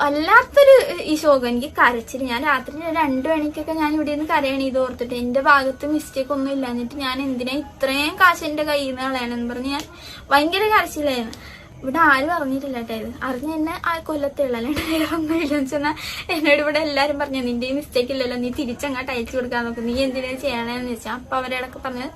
വല്ലാത്തൊരു ഈ ശോകം. എനിക്ക് കരച്ചിൽ ഞാൻ രാത്രി രണ്ടു മണിക്കൊക്കെ ഞാൻ ഇവിടെ നിന്ന് കരയണ ഇത് ഓർത്തിട്ട്. എന്റെ ഭാഗത്ത് മിസ്റ്റേക്ക് ഒന്നും ഇല്ല. എന്നിട്ട് ഞാൻ എന്തിനാ ഇത്രയും കാശ് എന്റെ കയ്യിൽ നിന്ന് കളയണെന്ന് പറഞ്ഞ് ഞാൻ ഭയങ്കര കരച്ചിലായിരുന്നു. ഇവിടെ ആരും അറിഞ്ഞിട്ടില്ല കേട്ടോ ഇത്. അറിഞ്ഞ എന്നെ ആ കൊല്ലത്തുള്ളല്ലേ ഒന്നും ചെന്നാ എന്നോട് ഇവിടെ എല്ലാരും പറഞ്ഞു നിന്റെ മിസ്റ്റേക്ക് ഇല്ലല്ലോ. നീ തിരിച്ചങ്ങോട്ട് അയച്ചു കൊടുക്കാൻ നോക്കും. നീ എന്തിനാ ചെയ്യണേന്ന് വെച്ചാൽ അപ്പൊ അവരോടൊക്കെ പറഞ്ഞത്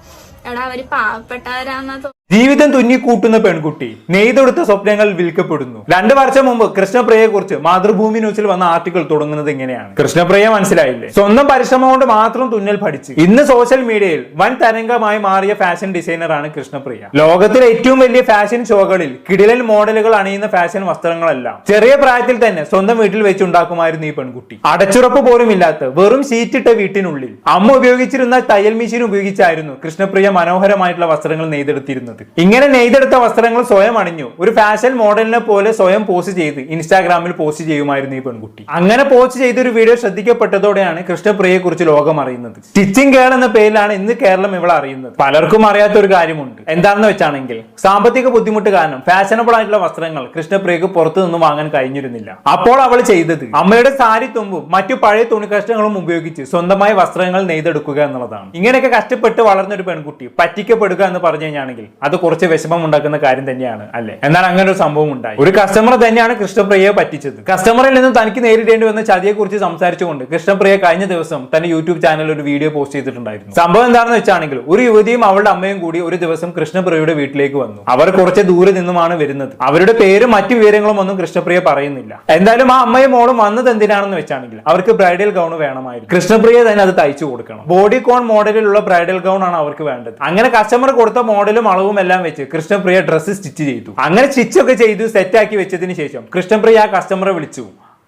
എടാ അവർ പാവപ്പെട്ടവരാന്നാ ജീവിതം തുന്നിക്കൂട്ടുന്ന പെൺകുട്ടി നെയ്തെടുത്ത സ്വപ്നങ്ങൾ വിൽക്കപ്പെടുന്നു. രണ്ടു വർഷം മുമ്പ് കൃഷ്ണപ്രിയയെ കുറിച്ച് മാതൃഭൂമി ന്യൂസിൽ വന്ന ആർട്ടിക്കിൾ തുടങ്ങുന്നത് ഇങ്ങനെയാണ്. കൃഷ്ണപ്രിയ മനസ്സിലായില്ലേ? സ്വന്തം പരിശ്രമം കൊണ്ട് മാത്രം തുന്നൽ പഠിച്ച്. ഇന്ന് സോഷ്യൽ മീഡിയയിൽ വൻ തരംഗമായി മാറിയ ഫാഷൻ ഡിസൈനറാണ് കൃഷ്ണപ്രിയ. ലോകത്തിലെ ഏറ്റവും വലിയ ഫാഷൻ ഷോകളിൽ കിടിലൻ മോഡലുകൾ അണിയുന്ന ഫാഷൻ വസ്ത്രങ്ങളെല്ലാം ചെറിയ പ്രായത്തിൽ തന്നെ സ്വന്തം വീട്ടിൽ വെച്ചുണ്ടാക്കുമായിരുന്നു ഈ പെൺകുട്ടി. അടച്ചുറപ്പ് പോലും ഇല്ലാത്ത വെറും ഷീറ്റിട്ട വീട്ടിനുള്ളിൽ അമ്മ ഉപയോഗിച്ചിരുന്ന തയ്യൽ മെഷീൻ ഉപയോഗിച്ചായിരുന്നു കൃഷ്ണപ്രിയ മനോഹരമായിട്ടുള്ള വസ്ത്രങ്ങൾ നെയ്തെടുത്തിരുന്നത്. ഇങ്ങനെ നെയ്തെടുത്ത വസ്ത്രങ്ങൾ സ്വയം അണിഞ്ഞു. ഒരു ഫാഷൻ മോഡലിനെ പോലെ സ്വയം പോസ്റ്റ് ചെയ്ത് ഇൻസ്റ്റാഗ്രാമിൽ പോസ്റ്റ് ചെയ്യുമായിരുന്നു ഈ പെൺകുട്ടി. അങ്ങനെ പോസ്റ്റ് ചെയ്ത ഒരു വീഡിയോ ശ്രദ്ധിക്കപ്പെട്ടതോടെയാണ് കൃഷ്ണപ്രിയയെ കുറിച്ച് ലോകം അറിയുന്നത്. സ്റ്റിച്ചിങ് കേൾ എന്ന പേരിലാണ് ഇന്ന് കേരളം ഇവളെ അറിയുന്നത്. പലർക്കും അറിയാത്ത ഒരു കാര്യമുണ്ട്. എന്താണെന്ന് വെച്ചാണെങ്കിൽ സാമ്പത്തിക ബുദ്ധിമുട്ട് കാരണം ഫാഷനബിൾ ആയിട്ടുള്ള വസ്ത്രങ്ങൾ കൃഷ്ണപ്രിയക്ക് പുറത്തു നിന്ന് വാങ്ങാൻ കഴിഞ്ഞിരുന്നില്ല. അപ്പോൾ അവൾ ചെയ്തത് അമ്മയുടെ സാരി തുമ്പും മറ്റു പഴയ തുണിക്കഷ്ണങ്ങളും ഉപയോഗിച്ച് സ്വന്തമായി വസ്ത്രങ്ങൾ നെയ്തെടുക്കുക എന്നുള്ളതാണ്. ഇങ്ങനെയൊക്കെ കഷ്ടപ്പെട്ട് വളർന്ന ഒരു പെൺകുട്ടി പറ്റിക്കപ്പെടുക എന്ന് പറഞ്ഞു കഴിഞ്ഞാണെങ്കിൽ അത് കുറച്ച് വിഷമം ഉണ്ടാക്കുന്ന കാര്യം തന്നെയാണ് അല്ലെ? എന്നാൽ അങ്ങനെ ഒരു സംഭവം ഉണ്ടായി. ഒരു കസ്റ്റമർ തന്നെയാണ് കൃഷ്ണപ്രിയയെ പറ്റിച്ചത്. കസ്റ്റമറിൽ നിന്ന് തനിക്ക് നേരിടേണ്ടി വന്ന ചതിയെ കുറിച്ച് സംസാരിച്ചുകൊണ്ട് കൃഷ്ണപ്രിയ കഴിഞ്ഞ ദിവസം തന്റെ യൂട്യൂബ് ചാനലിൽ ഒരു വീഡിയോ പോസ്റ്റ് ചെയ്തിട്ടുണ്ടായിരുന്നു. സംഭവം എന്താണെന്ന് വെച്ചാണെങ്കിൽ ഒരു യുവതിയും അവളുടെ അമ്മയും കൂടി ഒരു ദിവസം കൃഷ്ണപ്രിയയുടെ വീട്ടിലേക്ക് വന്നു. അവർ കുറച്ച് ദൂരെ നിന്നുമാണ് വരുന്നത്. അവരുടെ പേരും മറ്റു വിവരങ്ങളും ഒന്നും കൃഷ്ണപ്രിയ പറയുന്നില്ല. എന്തായാലും ആ അമ്മയും മോളും വന്നത് എന്തിനാണെന്ന് വെച്ചാണെങ്കിൽ അവർക്ക് ബ്രൈഡൽ ഗൗൺ വേണമായിരുന്നു. കൃഷ്ണപ്രിയ തന്നെ അത് തയ്ച്ചു കൊടുക്കണം. ബോഡി കോൺ മോഡലിലുള്ള ബ്രൈഡൽ ഗൗൺ ആണ് അവർക്ക് വേണ്ടത്. അങ്ങനെ കസ്റ്റമർ കൊടുത്ത മോഡലും അളവും എല്ലാം വെച്ച് കൃഷ്ണപ്രിയ ഡ്രസ്സ് സ്റ്റിച്ച് ചെയ്തു. അങ്ങനെ സ്റ്റിച്ച് ഒക്കെ ചെയ്തു സെറ്റ് ആക്കി വെച്ചതിന് ശേഷം കൃഷ്ണപ്രിയ ആ കസ്റ്റമറെ വിളിച്ചു.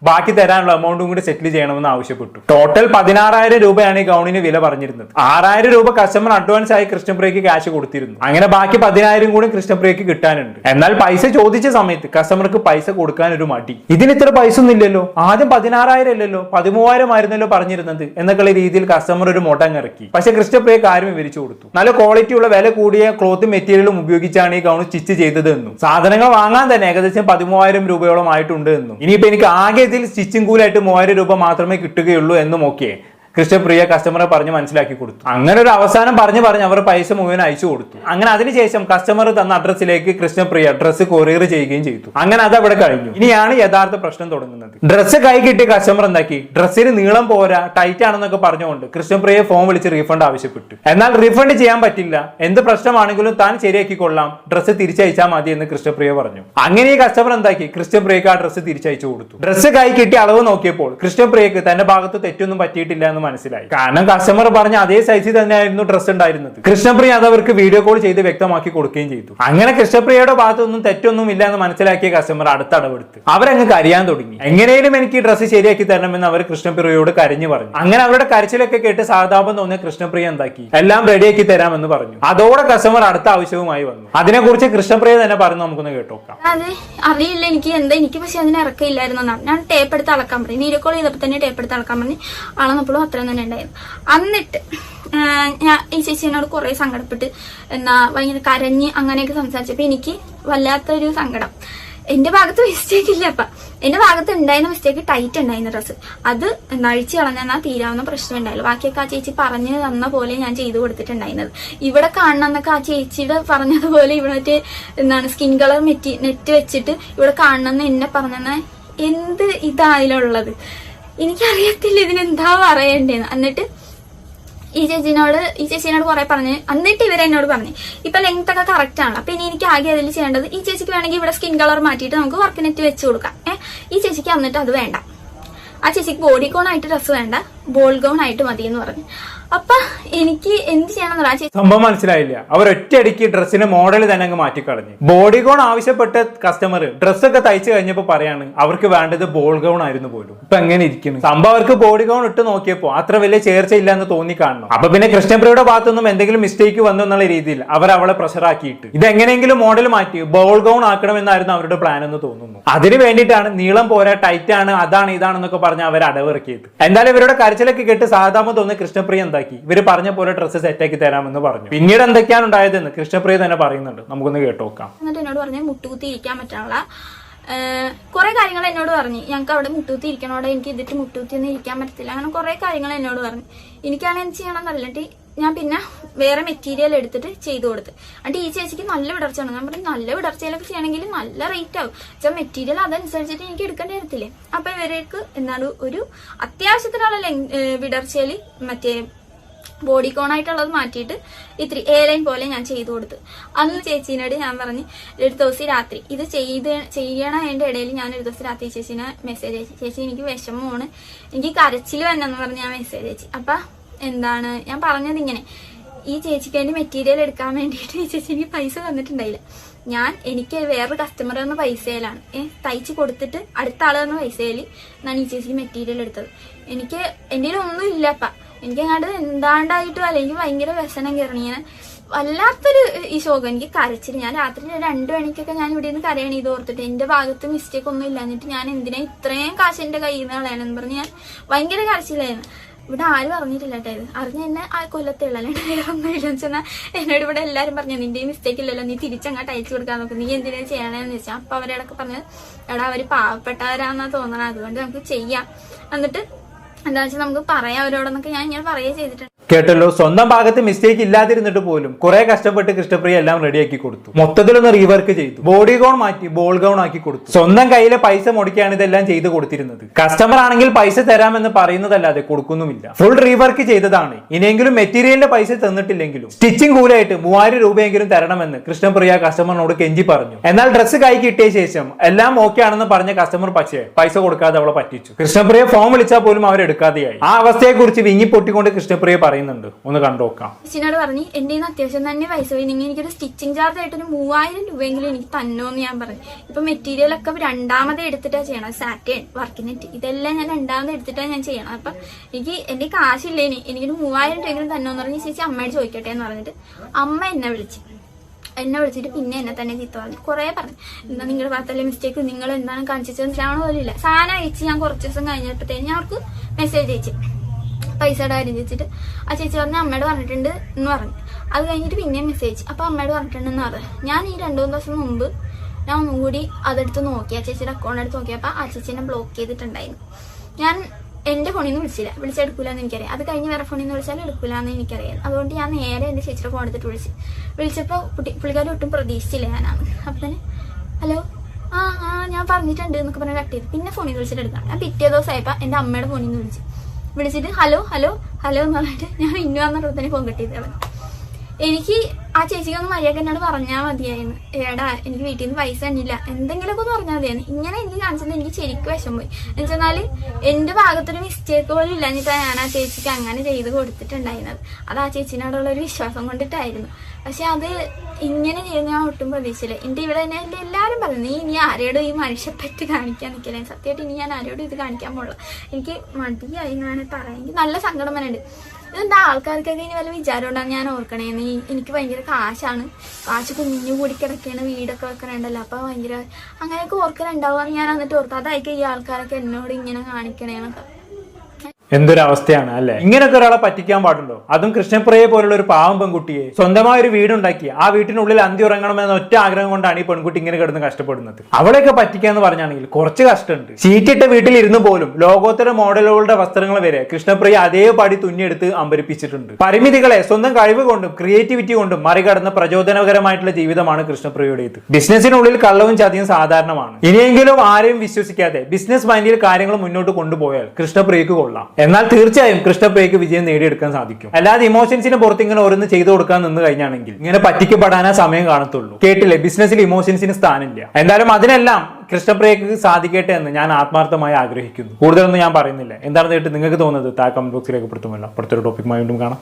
ബാക്കി തരാനുള്ള എമൗണ്ടും കൂടി സെറ്റിൽ ചെയ്യണമെന്ന് ആവശ്യപ്പെട്ടു. ടോട്ടൽ പതിനാറായിരം രൂപയാണ് ഈ ഗൗണിന് വില പറഞ്ഞിരുന്നത്. ആറായിരം രൂപ കസ്റ്റമർ അഡ്വാൻസ് ആയി കൃഷ്ണപ്രിയക്ക് ക്യാഷ് കൊടുത്തിരുന്നു. അങ്ങനെ ബാക്കി പതിനായിരം കൂടി കൃഷ്ണപ്രിയക്ക് കിട്ടാനുണ്ട്. എന്നാൽ പൈസ ചോദിച്ച സമയത്ത് കസ്റ്റമർക്ക് പൈസ കൊടുക്കാൻ ഒരു മടി. ഇതിന് ഇത്ര പൈസ ഒന്നും ഇല്ലല്ലോ. ആദ്യം പതിനാറായിരം അല്ലല്ലോ. പതിമൂവായിരം ആയിരുന്നല്ലോ പറഞ്ഞിരുന്നത് എന്നൊക്കെയുള്ള രീതിയിൽ കസ്റ്റമർ ഒരു മുടങ്ങ് ഇറക്കി. പക്ഷെ കൃഷ്ണപ്രിയ കാര്യം വിവരിച്ചു കൊടുത്തു. നല്ല ക്വാളിറ്റി ഉള്ള വില കൂടിയ ക്ലോത്ത് മെറ്റീരിയലും ഉപയോഗിച്ചാണ് ഈ ഗൗൺ സ്റ്റിച്ച് ചെയ്തത് എന്നും സാധനങ്ങൾ വാങ്ങാൻ തന്നെ ഏകദേശം പതിമൂവായിരം രൂപയോളം ആയിട്ടുണ്ട് എന്നും. ഇനിയിപ്പോ എനിക്ക് ആകെ ഇതിൽ സ്റ്റിച്ചിങ് കൂലായിട്ട് മൂവായിരം രൂപ മാത്രമേ കിട്ടുകയുള്ളൂ എന്നും ഒക്കെ കൃഷ്ണപ്രിയ കസ്റ്റമറെ പറഞ്ഞ് മനസ്സിലാക്കി കൊടുത്തു. അങ്ങനെ ഒരു അവസാനം പറഞ്ഞു പറഞ്ഞ് അവർ പൈസ മുഴുവൻ അയച്ചു കൊടുത്തു. അങ്ങനെ അതിനുശേഷം കസ്റ്റമർ തന്ന അഡ്രസ്സിലേക്ക് കൃഷ്ണപ്രിയ ഡ്രസ്സ് കൊറിയർ ചെയ്യുകയും ചെയ്തു. അങ്ങനെ അത് അവിടെ കഴിഞ്ഞു. ഇനിയാണ് യഥാർത്ഥ പ്രശ്നം തുടങ്ങുന്നത്. ഡ്രസ്സ് കൈ കിട്ടിയ കസ്റ്റമർ എന്താക്കി? ഡ്രസ്സിന് നീളം പോരാ ടൈറ്റ് ആണെന്നൊക്കെ പറഞ്ഞുകൊണ്ട് കൃഷ്ണപ്രിയ ഫോൺ വിളിച്ച് റീഫണ്ട് ആവശ്യപ്പെട്ടു. എന്നാൽ റീഫണ്ട് ചെയ്യാൻ പറ്റില്ല. എന്ത് പ്രശ്നമാണെങ്കിലും താൻ ശരിയാക്കിക്കൊള്ളാം ഡ്രസ്സ് തിരിച്ചയച്ചാൽ മതി എന്ന് കൃഷ്ണപ്രിയ പറഞ്ഞു. അങ്ങനെ ഈ കസ്റ്റമർ എന്താക്കി? കൃഷ്ണപ്രിയക്ക് ആ ഡ്രസ്സ് തിരിച്ചയച്ചു കൊടുത്തു. ഡ്രസ്സ് കൈ കിട്ടിയ അളവ് നോക്കിയപ്പോൾ കൃഷ്ണപ്രിയക്ക് തന്റെ ഭാഗത്ത് തെറ്റൊന്നും പറ്റിയിട്ടില്ല എന്ന് മനസ്സിലായി. കാരണം കസ്റ്റമർ പറഞ്ഞ അതേ സൈസിൽ തന്നെയായിരുന്നു ഡ്രസ് ഉണ്ടായിരുന്നത്. കൃഷ്ണപ്രിയ അത് അവർക്ക് വീഡിയോ കോൾ ചെയ്ത് വ്യക്തമാക്കി കൊടുക്കുകയും ചെയ്തു. അങ്ങനെ കൃഷ്ണപ്രിയയുടെ ഭാഗത്തൊന്നും തെറ്റൊന്നും ഇല്ല എന്ന് മനസ്സിലാക്കിയ കസ്റ്റമർ അടുത്ത അടവെടുത്ത്. അവരങ്ങ് കരയാൻ തുടങ്ങി. എങ്ങനെയും എനിക്ക് ഈ ഡ്രസ്സ് ശരിയാക്കി തരണമെന്ന് അവർ കൃഷ്ണപ്രിയയോട് കരഞ്ഞു പറഞ്ഞു. അങ്ങനെ അവരുടെ കരച്ചിലൊക്കെ കേട്ട് സഹതാപം തോന്നിയ കൃഷ്ണപ്രിയ എന്താക്കി? എല്ലാം റെഡിയാക്കി തരാമെന്ന് പറഞ്ഞു. അതോടെ കസ്റ്റമർ അടുത്ത ആവശ്യവുമായി വന്നു. അതിനെക്കുറിച്ച് കൃഷ്ണപ്രിയ തന്നെ പറഞ്ഞു നമുക്കൊന്ന് കേട്ടോക്കാം. അതെ അറിയില്ല എനിക്ക് എന്താ എനിക്ക് പക്ഷെ അതിന് ഇറക്കമില്ലായിരുന്നു ഞാൻ ടേപ്പ് എടുത്ത് അളക്കാൻ പറഞ്ഞു. വീഡിയോ കോൾ ചെയ്തപ്പോൾ തന്നെ ടേപ്പ് എടുത്ത് അളക്കാൻ പറഞ്ഞു. അളന്നപ്പോഴും അത്രയും തന്നെ ഉണ്ടായിരുന്നു. എന്നിട്ട് ഞാൻ ഈ ചേച്ചിയോട് കുറെ സങ്കടപ്പെട്ട് എന്നാ ഭയങ്കര കരഞ്ഞ് അങ്ങനെയൊക്കെ സംസാരിച്ചപ്പോ എനിക്ക് വല്ലാത്തൊരു സങ്കടം. എന്റെ ഭാഗത്ത് മിസ്റ്റേക്ക് ഇല്ല അപ്പ എന്റെ ഭാഗത്ത് ഉണ്ടായിരുന്ന മിസ്റ്റേക്ക് ടൈറ്റ് ഉണ്ടായിരുന്ന ഡ്രസ്സ്. അത് നഴിച്ച് കളഞ്ഞാൽ തീരാവുന്ന പ്രശ്നം ഉണ്ടായില്ല. ബാക്കിയൊക്കെ ആ ചേച്ചി പറഞ്ഞു തന്ന പോലെ ഞാൻ ചെയ്തു കൊടുത്തിട്ടുണ്ടായിരുന്നത്. ഇവിടെ കാണണമെന്നൊക്കെ ആ ചേച്ചിയുടെ പറഞ്ഞതുപോലെ ഇവിടെ എന്താണ് സ്കിൻ കളർ മെറ്റി നെറ്റ് വെച്ചിട്ട് ഇവിടെ കാണണമെന്ന് എന്നെ പറഞ്ഞെന്ന എന്ത് ഇതായാലുള്ളത്? എനിക്കറിയത്തില്ല ഇതിനെന്താ പറയണ്ടേന്ന് എന്നിട്ട് ഈ ചേച്ചിനോട് ഈ ചേച്ചിനോട് കുറെ പറഞ്ഞ് എന്നിട്ട് ഇവരെന്നോട് പറഞ്ഞു. ഇപ്പൊ ലെങ്ത് ഒക്കെ കറക്റ്റ് ആണ്. അപ്പൊ ഇനി എനിക്ക് ആകെ അതിൽ ചെയ്യേണ്ടത് ഈ ചേച്ചിക്ക് വേണമെങ്കിൽ ഇവിടെ സ്കിൻ കളർ മാറ്റിയിട്ട് നമുക്ക് വർക്ക് നെറ്റ് വെച്ച് കൊടുക്കാം. ഏഹ് ഈ ചേച്ചിക്ക് എന്നിട്ട് അത് വേണ്ട. ആ ചേച്ചിക്ക് ബോഡി കോൺ ആയിട്ട് ഡ്രസ് വേണ്ട. ബോൾ ഗൗൺ ആയിട്ട് മതി എന്ന് പറഞ്ഞു. അപ്പൊ എനിക്ക് എന്ത് ചെയ്യണം സംഭവം മനസ്സിലായില്ല. അവർ ഒറ്റയടിക്ക് ഡ്രസ്സിന്റെ മോഡൽ തന്നെ അങ്ങ് മാറ്റിക്കളഞ്ഞു. ബോഡി ഗോൺ ആവശ്യപ്പെട്ട കസ്റ്റമർ ഡ്രസ്സൊക്കെ തയ്ച്ചു കഴിഞ്ഞപ്പോ പറയാണ് അവർക്ക് വേണ്ടത് ബോൾ ഗൗൺ ആയിരുന്നു പോലും. ഇപ്പൊ എങ്ങനെ ഇരിക്കുന്നു? സംഭവം അവർക്ക് ബോഡി ഗൗൺ ഇട്ട് നോക്കിയപ്പോ അത്ര വലിയ ചേർച്ച ഇല്ല എന്ന് തോന്നി കാണണം. അപ്പൊ പിന്നെ കൃഷ്ണപ്രിയയുടെ ഭാഗത്തുനിന്നും എന്തെങ്കിലും മിസ്റ്റേക്ക് വന്നു എന്നുള്ള രീതിയിൽ അവർ അവളെ പ്രഷറാക്കിയിട്ട് ഇത് എങ്ങനെയെങ്കിലും മോഡൽ മാറ്റി ബോൾ ഗൗൺ ആക്കണമെന്നായിരുന്നു അവരുടെ പ്ലാൻ എന്ന് തോന്നുന്നു. അതിന് വേണ്ടിയിട്ടാണ് നീളം പോരാ ടൈറ്റ് ആണ് അതാണ് ഇതാണെന്നൊക്കെ പറഞ്ഞ് അവർ അടവിറക്കിയത്. എന്തായാലും ഇവരുടെ കരച്ചിലൊക്കെ കേട്ട് സാധാരണ തോന്നുന്നു കൃഷ്ണപ്രിയ എന്താക്കി ഇവർ പറഞ്ഞ പോലെ ഡ്രസ്സ് സെറ്റാക്കി തരാമെന്ന് പറഞ്ഞു. പിന്നീട് എന്തൊക്കെയാണ് ഉണ്ടായതെന്ന് കൃഷ്ണപ്രിയ തന്നെ പറയുന്നുണ്ട്. നമുക്കൊന്ന് കേട്ടോക്കാം. എന്നിട്ട് എന്നോട് പറഞ്ഞ മുട്ടുകുത്തി ഇരിക്കാൻ പറ്റാനുള്ള കുറെ കാര്യങ്ങൾ എന്നോട് പറഞ്ഞു. ഞങ്ങൾക്ക് അവിടെ മുട്ടുകുത്തി ഇരിക്കണോടെ എനിക്ക് ഇതിട്ട് മുട്ടുകുത്തി ഒന്നും ഇരിക്കാൻ പറ്റത്തില്ല. അങ്ങനെ കുറെ കാര്യങ്ങൾ എന്നോട് പറഞ്ഞു. എനിക്കാണ് എന്ത് ചെയ്യണം നല്ലിട്ട് ഞാൻ പിന്നെ വേറെ മെറ്റീരിയൽ എടുത്തിട്ട് ചെയ്തു കൊടുത്ത്. എന്നിട്ട് ഈ ചേച്ചിക്ക് നല്ല വിടർച്ചയാണ്. ഞാൻ പറഞ്ഞു നല്ല വിടർച്ചയിലൊക്കെ ചെയ്യണമെങ്കിൽ നല്ല റേറ്റ് ആവും. വെച്ചാൽ മെറ്റീരിയൽ അതനുസരിച്ചിട്ട് എനിക്ക് എടുക്കേണ്ടി വരത്തില്ലേ? അപ്പൊ ഇവർക്ക് എന്താണ് ഒരു അത്യാവശ്യത്തിനുള്ള വിടർച്ചയിൽ മറ്റേ ബോഡി കോൺ ആയിട്ടുള്ളത് മാറ്റിയിട്ട് ഇത്തിരി എ ലൈൻ പോലെ ഞാൻ ചെയ്തു കൊടുത്തു. അന്ന് ചേച്ചീനോട് ഞാൻ പറഞ്ഞ് ഒരു ദിവസം രാത്രി ഇത് ചെയ്ത് ചെയ്യണ അതിന്റെ ഇടയിൽ ഞാൻ ഒരു ദിവസം രാത്രി ചേച്ചീനെ മെസ്സേജ് അയച്ചു ചേച്ചി എനിക്ക് വിഷമമാണ് എനിക്ക് കരച്ചിൽ വന്നെന്ന് പറഞ്ഞ് ഞാൻ മെസ്സേജ് അയച്ചു. അപ്പൊ എന്താണ്? ഞാൻ പറഞ്ഞത് ഇങ്ങനെ ഈ ചേച്ചിക്ക് അതിന്റെ മെറ്റീരിയൽ എടുക്കാൻ വേണ്ടിയിട്ട് ഈ ചേച്ചി എനിക്ക് പൈസ തന്നിട്ടുണ്ടായില്ല. ഞാൻ എനിക്ക് വേറൊരു കസ്റ്റമർ തന്ന പൈസയിലാണ്. തയ്ച്ച് കൊടുത്തിട്ട് അടുത്ത ആൾ തന്ന പൈസയിൽ ഞാൻ ഈ ചേച്ചിക്ക് മെറ്റീരിയൽ എടുത്തത്. എനിക്ക് എന്റെ ഒന്നും ഇല്ലപ്പ എനിക്ക് അങ്ങോട്ട് എന്താണ്ടായിട്ടും അല്ലെങ്കിൽ ഭയങ്കര വ്യസനം കയറണം ഇങ്ങനെ വല്ലാത്തൊരു ഈ ശോകം. എനിക്ക് കരച്ചിൽ ഞാൻ രാത്രി രണ്ടു മണിക്കൊക്കെ ഞാൻ ഇവിടെ നിന്ന് കരയണം ഇത് ഓർത്തിട്ട് എന്റെ ഭാഗത്ത് മിസ്റ്റേക്ക് ഒന്നും ഇല്ല എന്നിട്ട് ഞാൻ എന്തിനാ ഇത്രയും കാശ് എന്റെ കയ്യിൽ നിന്ന് കളയണമെന്ന് പറഞ്ഞ് ഞാൻ ഭയങ്കര കരച്ചിലായിരുന്നു. ഇവിടെ ആരും അറിഞ്ഞിട്ടില്ല കേട്ടോ ഇത്. അറിഞ്ഞ എന്നെ ആ കൊല്ലത്തെ ഉള്ളു അല്ലാണ്ട് വേറെ വെച്ചാൽ എന്നോട് ഇവിടെ എല്ലാരും പറഞ്ഞു നിന്റെ മിസ്റ്റേക്ക് ഇല്ലല്ലോ. നീ തിരിച്ചങ്ങോട്ട് അയച്ചു കൊടുക്കാൻ നോക്കും. നീ എന്തിനാ ചെയ്യണമെന്ന് വെച്ചാൽ അപ്പൊ അവരോടൊക്കെ പറഞ്ഞത് എടാ അവർ പാവപ്പെട്ടവരാന്നാ തോന്നണം. അതുകൊണ്ട് നമുക്ക് ചെയ്യാം. എന്നിട്ട് എന്താ വെച്ചാൽ നമുക്ക് പറയാം അവരോടൊന്നൊക്കെ. ഞാൻ ഇങ്ങനെ പറയുകയും ചെയ്തിട്ടുണ്ട്. കേട്ടല്ലോ. സ്വന്തം ഭാഗത്ത് മിസ്റ്റേക്ക് ഇല്ലാതിരുന്നിട്ട് പോലും കുറെ കഷ്ടപ്പെട്ട് കൃഷ്ണപ്രിയ എല്ലാം റെഡിയാക്കി കൊടുത്തു. മൊത്തത്തിലൊന്ന് റീവർക്ക് ചെയ്തു. ബോഡി ഗൗൺ മാറ്റി ബോൾ ഗൗൺ ആക്കി കൊടുത്തു. സ്വന്തം കയ്യിലെ പൈസ മുടക്കിയാണ് ഇതെല്ലാം ചെയ്തു കൊടുത്തിരുന്നത്. കസ്റ്റമർ ആണെങ്കിൽ പൈസ തരാമെന്ന് പറയുന്നതല്ലാതെ കൊടുക്കുന്നുമില്ല. ഫുൾ റീവർക്ക് ചെയ്തതാണ്. ഇനിയെങ്കിലും മെറ്റീരിയലിന്റെ പൈസ തന്നിട്ടില്ലെങ്കിലും സ്റ്റിച്ചിങ് കൂലായിട്ട് മൂവായിരം രൂപയെങ്കിലും തരണമെന്ന് കൃഷ്ണപ്രിയ കസ്റ്റമറിനോട് കെഞ്ചി പറഞ്ഞു. എന്നാൽ ഡ്രസ്സ് കൈ കിട്ടിയ ശേഷം എല്ലാം ഓക്കെ ആണെന്ന് പറഞ്ഞ കസ്റ്റമർ പക്ഷേ പൈസ കൊടുക്കാതെ അവളെ പറ്റിച്ചു. കൃഷ്ണപ്രിയ ഫോം വിളിച്ചാൽ പോലും അവരെടുക്കാതെയായി. ആ അവസ്ഥയെക്കുറിച്ച് വിങ്ങി പൊട്ടിക്കൊണ്ട് കൃഷ്ണപ്രിയ പറയുന്നുണ്ട്. ഒന്ന് കണ്ടോക്കാം ചേച്ചിനോട് പറഞ്ഞു എന്റെ അത്യാവശ്യം തന്നെ പൈസ പോയി. നിങ്ങൾ എനിക്കൊരു സ്റ്റിച്ചിങ് ചാർജ് ആയിട്ട് ഒരു മൂവായിരം രൂപയെങ്കിലും എനിക്ക് തന്നോന്ന് ഞാൻ പറഞ്ഞു. ഇപ്പൊ മെറ്റീരിയൽ ഒക്കെ രണ്ടാമത് എടുത്തിട്ടാ ചെയ്യണം സാറ്റേൺ വർക്കിനെറ്റ് ഇതെല്ലാം ഞാൻ രണ്ടാമത് എടുത്തിട്ടാ ഞാൻ ചെയ്യണം അപ്പൊ എനിക്ക് എന്റെ കാശില്ലേനി എനിക്കൊരു മൂവായിരം രൂപയെങ്കിലും തന്നോന്ന് പറഞ്ഞ്. ചേച്ചി അമ്മയോട് ചോദിക്കട്ടെ എന്ന് പറഞ്ഞിട്ട് അമ്മ എന്നെ വിളിച്ചു. എന്നെ വിളിച്ചിട്ട് പിന്നെ എന്നെ തന്നെ ചീത്ത പറഞ്ഞു. കുറെ പറഞ്ഞു. എന്താ നിങ്ങളുടെ ഭാഗത്തല്ലേ മിസ്റ്റേക്ക് നിങ്ങൾ എന്താണ് കാണിച്ചത്? മനസ്സിലാവണ പോലും ഇല്ല. സാധനം അയച്ച് ഞാൻ കുറച്ച് ദിവസം കഴിഞ്ഞപ്പോഴത്തേന് ഞാൻ അവർക്ക് മെസ്സേജ് അയച്ചു. പൈസയുടെ കാര്യം ചോദിച്ചിട്ട് ആ ചേച്ചി പറഞ്ഞ അമ്മയോട് പറഞ്ഞിട്ടുണ്ട് എന്ന് പറഞ്ഞു. അത് കഴിഞ്ഞിട്ട് പിന്നെയും മെസ്സേജ് അപ്പൊ അമ്മയോട് പറഞ്ഞിട്ടുണ്ടെന്ന് പറഞ്ഞു. ഞാൻ ഈ രണ്ടു മൂന്ന് ദിവസം മുമ്പ് ഞാൻ ഒന്നും കൂടി അതെടുത്ത് നോക്കി. ആ ചേച്ചിയുടെ അക്കൗണ്ട് എടുത്ത് നോക്കിയപ്പോൾ ആ ചേച്ചിനെ ബ്ലോക്ക് ചെയ്തിട്ടുണ്ടായിരുന്നു. ഞാൻ എന്റെ ഫോണിൽ നിന്ന് വിളിച്ചില്ല. വിളിച്ചെടുക്കൂലെന്ന് എനിക്കറിയാം. അത് കഴിഞ്ഞ് വേറെ ഫോണിൽ നിന്ന് വിളിച്ചാൽ എടുക്കൂലെന്ന് എനിക്കറിയാം. അതുകൊണ്ട് ഞാൻ നേരെ എന്റെ ചേച്ചിയുടെ ഫോൺ എടുത്തിട്ട് വിളിച്ചു. വിളിച്ചപ്പോൾ പുള്ളിക്കാരി ഒട്ടും പ്രതീക്ഷിച്ചില്ല ഞാനാണ് അപ്പൊ തന്നെ ഹലോ ആ ആ ഞാൻ പറഞ്ഞിട്ടുണ്ട് എന്നൊക്കെ പറഞ്ഞ് കട്ട് ചെയ്തു. പിന്നെ ഫോണിൽ വിളിച്ചിട്ട് എടുക്കാം ഞാൻ പിറ്റേ ദിവസമായപ്പോ എന്റെ അമ്മയുടെ ഫോണിൽ നിന്ന് വിളിച്ചു. വിളിച്ചിട്ട് ഹലോ ഹലോ ഹലോ എന്ന് പറഞ്ഞിട്ട് ഞാൻ ഇന്നു വന്നിട്ട് തന്നെ ഫോൺ കിട്ടിയത് എനിക്ക് ആ ചേച്ചിക്ക് ഒന്ന് മര്യാദ എന്നോട് പറഞ്ഞാൽ മതിയായിരുന്നു. ഏടാ എനിക്ക് വീട്ടിൽ നിന്ന് പൈസ തന്നില്ല. എന്തെങ്കിലുമൊക്കെ പറഞ്ഞാൽ മതിയായിരുന്നു. ഇങ്ങനെ എനിക്ക് കാണിച്ചത് എനിക്ക് ശരിക്കും വിഷം പോയി എന്നുവെച്ചാൽ എന്റെ ഭാഗത്തൊരു മിസ്റ്റേക്ക് പോലും ഇല്ലാഞ്ഞിട്ടാണ് ഞാൻ ആ ചേച്ചിക്ക് അങ്ങനെ ചെയ്ത് കൊടുത്തിട്ടുണ്ടായിരുന്നത്. അത് ആ ചേച്ചിനോടുള്ള ഒരു വിശ്വാസം കൊണ്ടിട്ടായിരുന്നു. പക്ഷെ അത് ഇങ്ങനെ ചെയ്യുന്ന ഞാൻ ഒട്ടും പ്രതീക്ഷയില്ല എന്റെ ഇവിടെ തന്നെ എന്റെ എല്ലാവരും പറഞ്ഞു നീ ഇനി ആരോടും ഈ മനുഷ്യപ്പറ്റി കാണിക്കാൻ നിൽക്കില്ല? സത്യമായിട്ട് ഇനി ഞാൻ ആരോടും ഇത് കാണിക്കാൻ പോലുള്ള എനിക്ക് മടിയായി ഞാൻ വേണേൽ പറയാം എനിക്ക് നല്ല സങ്കടം ഇതെന്താ ആൾക്കാർക്കൊക്കെ ഇനി വല്ല വിചാരം ഉണ്ടാകും ഞാൻ ഓർക്കണേ. നീ എനിക്ക് ഭയങ്കര കാശാണ്. കാശ് കുഞ്ഞു കൂടി കിടക്കുകയാണ് വീടൊക്കെ വെക്കണുണ്ടല്ലോ. അപ്പൊ ഭയങ്കര അങ്ങനെയൊക്കെ ഓർക്കലുണ്ടാവുക ഞാൻ എന്നിട്ട് ഓർത്തു അതായിരിക്കും ഈ ആൾക്കാരൊക്കെ എന്നോട് ഇങ്ങനെ കാണിക്കണേന്നൊക്കെ. എന്തൊരവസ്ഥയാണ് അല്ലെ? ഇങ്ങനൊക്കെ ഒരാളെ പറ്റിക്കാൻ പാടുണ്ടോ? അതും കൃഷ്ണപ്രിയെ പോലുള്ള ഒരു പാവം പെൺകുട്ടിയെ സ്വന്തമായ ഒരു വീടുണ്ടാക്കി ആ വീട്ടിനുള്ളിൽ അന്തി ഉറങ്ങണമെന്ന ഒറ്റ ആഗ്രഹം കൊണ്ടാണ് ഈ പെൺകുട്ടി ഇങ്ങനെ കിടന്ന് കഷ്ടപ്പെടുന്നത്. അവളെയൊക്കെ പറ്റിക്കാന്ന് പറഞ്ഞാണെങ്കിൽ കുറച്ച് കഷ്ടമുണ്ട്. ചീറ്റിട്ട വീട്ടിൽ ഇരുന്ന് പോലും ലോകോത്തര മോഡലുകളുടെ വസ്ത്രങ്ങൾ വരെ കൃഷ്ണപ്രിയ അതേപടി തുന്നിയെടുത്ത് അമ്പരിപ്പിച്ചിട്ടുണ്ട്. പരിമിതികളെ സ്വന്തം കഴിവ് കൊണ്ടും ക്രിയേറ്റിവിറ്റി കൊണ്ടും മറികടന്ന പ്രചോദനകരമായിട്ടുള്ള ജീവിതമാണ് കൃഷ്ണപ്രിയയുടേത്. ബിസിനസ്സിനുള്ളിൽ കള്ളവും ചതിയും സാധാരണമാണ്. ഇനിയെങ്കിലും ആരെയും വിശ്വസിക്കാതെ ബിസിനസ് മൈൻഡിൽ കാര്യങ്ങൾ മുന്നോട്ട് കൊണ്ടുപോയാൽ കൃഷ്ണപ്രിയക്ക് കൊള്ളാം. എന്നാൽ തീർച്ചയായും കൃഷ്ണപ്രിയക്ക് വിജയം നേടിയെടുക്കാൻ സാധിക്കും. അല്ലാതെ ഇമോഷൻസിന് പുറത്ത് ഇങ്ങനെ ഓരോന്ന് ചെയ്തു കൊടുക്കാൻ നിന്ന് കഴിഞ്ഞാണെങ്കിൽ ഇങ്ങനെ പറ്റിക്കപ്പെടാനാ സമയം കാണത്തുള്ളൂ. കേട്ടില്ലേ? ബിസിനസ്സിൽ ഇമോഷൻസിന് സ്ഥാനമില്ല. എന്തായാലും അതിനെല്ലാം കൃഷ്ണപ്രിയക്ക് സാധിക്കട്ടെ എന്ന് ഞാൻ ആത്മാർത്ഥമായി ആഗ്രഹിക്കുന്നു. കൂടുതലൊന്നും ഞാൻ പറയുന്നില്ല. എന്താണെന്ന് കേട്ട് നിങ്ങൾക്ക് തോന്നുന്നത്? താ കമന്റ് ബോക്സിലേക്ക് പെടുത്തുമല്ലോ അടുത്തൊരു ടോപ്പിക്കുമായി വീണ്ടും കാണാം.